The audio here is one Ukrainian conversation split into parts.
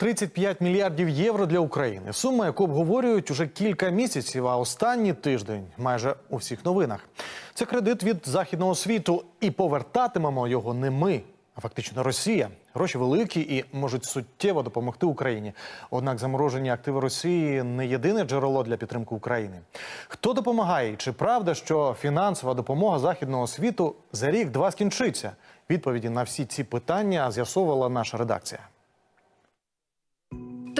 35 мільярдів євро для України. Сума, яку обговорюють уже кілька місяців, а останній тиждень майже у всіх новинах. Це кредит від західного світу, і повертатимемо його не ми, а фактично Росія. Гроші великі і можуть суттєво допомогти Україні. Однак заморожені активи Росії не єдине джерело для підтримки України. Хто допомагає? Чи правда, що фінансова допомога західного світу за рік-два скінчиться? Відповіді на всі ці питання з'ясовувала наша редакція.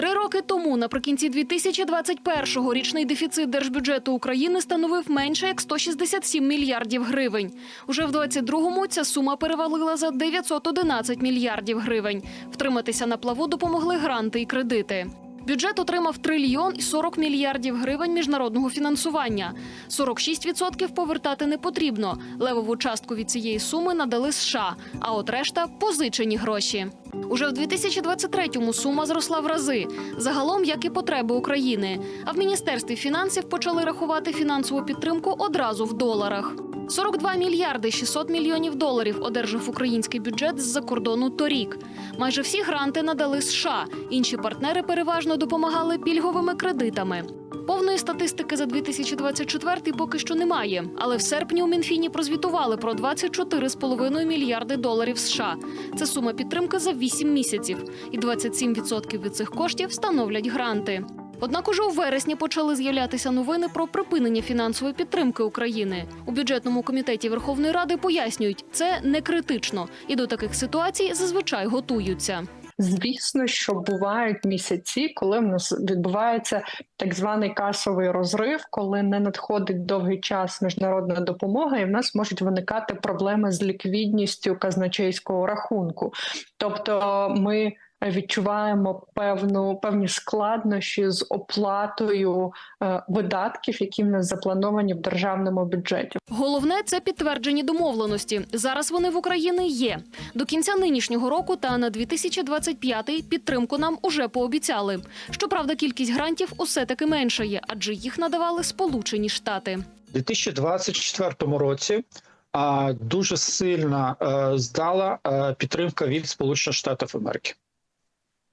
Три роки тому, наприкінці 2021-го, річний дефіцит держбюджету України становив менше як 167 мільярдів гривень. Уже в 22-му ця сума перевалила за 911 мільярдів гривень. Втриматися на плаву допомогли гранти і кредити. Бюджет отримав трильйон і 40 мільярдів гривень міжнародного фінансування. 46% повертати не потрібно. Левову частку від цієї суми надали США, а от решта позичені гроші. Уже в 2023-му сума зросла в рази. Загалом, як і потреби України. А в міністерстві фінансів почали рахувати фінансову підтримку одразу в доларах. 42 мільярди 600 мільйонів доларів одержав український бюджет з-за кордону торік. Майже всі гранти надали США. Інші партнери переважно допомагали пільговими кредитами. Повної статистики за 2024 поки що немає, але в серпні у Мінфіні прозвітували про 24,5 мільярди доларів США. Це сума підтримки за 8 місяців, і 27% від цих коштів становлять гранти. Однак уже у вересні почали з'являтися новини про припинення фінансової підтримки України. У бюджетному комітеті Верховної Ради пояснюють, це не критично, і до таких ситуацій зазвичай готуються. Звісно, що бувають місяці, коли в нас відбувається так званий касовий розрив, коли не надходить довгий час міжнародна допомога, і в нас можуть виникати проблеми з ліквідністю казначейського рахунку. Тобто, ми відчуваємо певну певні складнощі з оплатою е, видатків, які в нас заплановані в державному бюджеті. Головне це підтверджені домовленості. Зараз вони в Україні є. До кінця нинішнього року та на 2025 підтримку нам уже пообіцяли. Щоправда, кількість грантів усе таки меншає, адже їх надавали Сполучені Штати. У 2024 році а, дуже сильно е, здала е, підтримка від Сполучених Штатів Америки.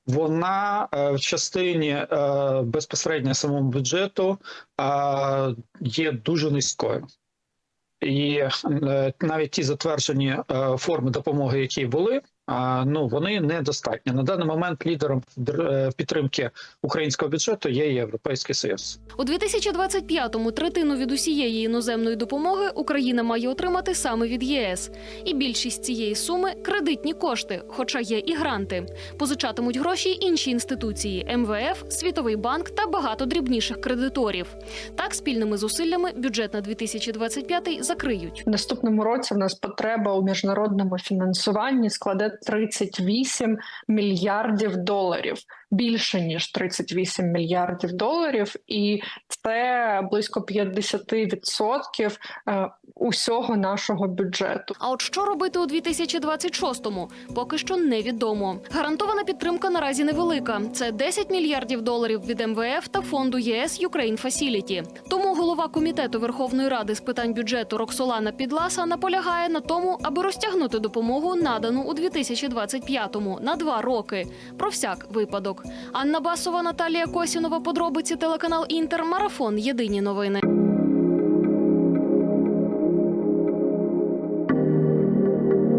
Вона е, в частині е, безпосередньо самого бюджету е, є дуже низькою. І навіть ті затверджені форми допомоги, які були, ну вони недостатні. На даний момент лідером е, підтримки українського бюджету є Європейський Союз. У 2025-му третину від усієї іноземної допомоги Україна має отримати саме від ЄС. І більшість цієї суми кредитні кошти, хоча є і гранти. Позичатимуть гроші інші інституції МВФ, Світовий банк та багато дрібніших кредиторів. Так, спільними зусиллями бюджет на 2025 закриють. В наступному році в нас потреба у міжнародному фінансуванні складе 38 мільярдів доларів. Більше ніж 38 мільярдів доларів, і це близько 50% е, усього нашого бюджету. А от що робити у 2026-му? Поки що невідомо. Гарантована підтримка наразі невелика. Це 10 мільярдів доларів від МВФ та фонду ЄС Ukraine Facility. Тому голова комітету Верховної Ради з питань бюджету Роксолана Підласа наполягає на тому, аби розтягнути допомогу, надану у 2025-му на два роки. Про всяк випадок. Анна Басова, Наталія Косінова. Подробиці телеканал Інтер. Марафон. Єдині новини. thank you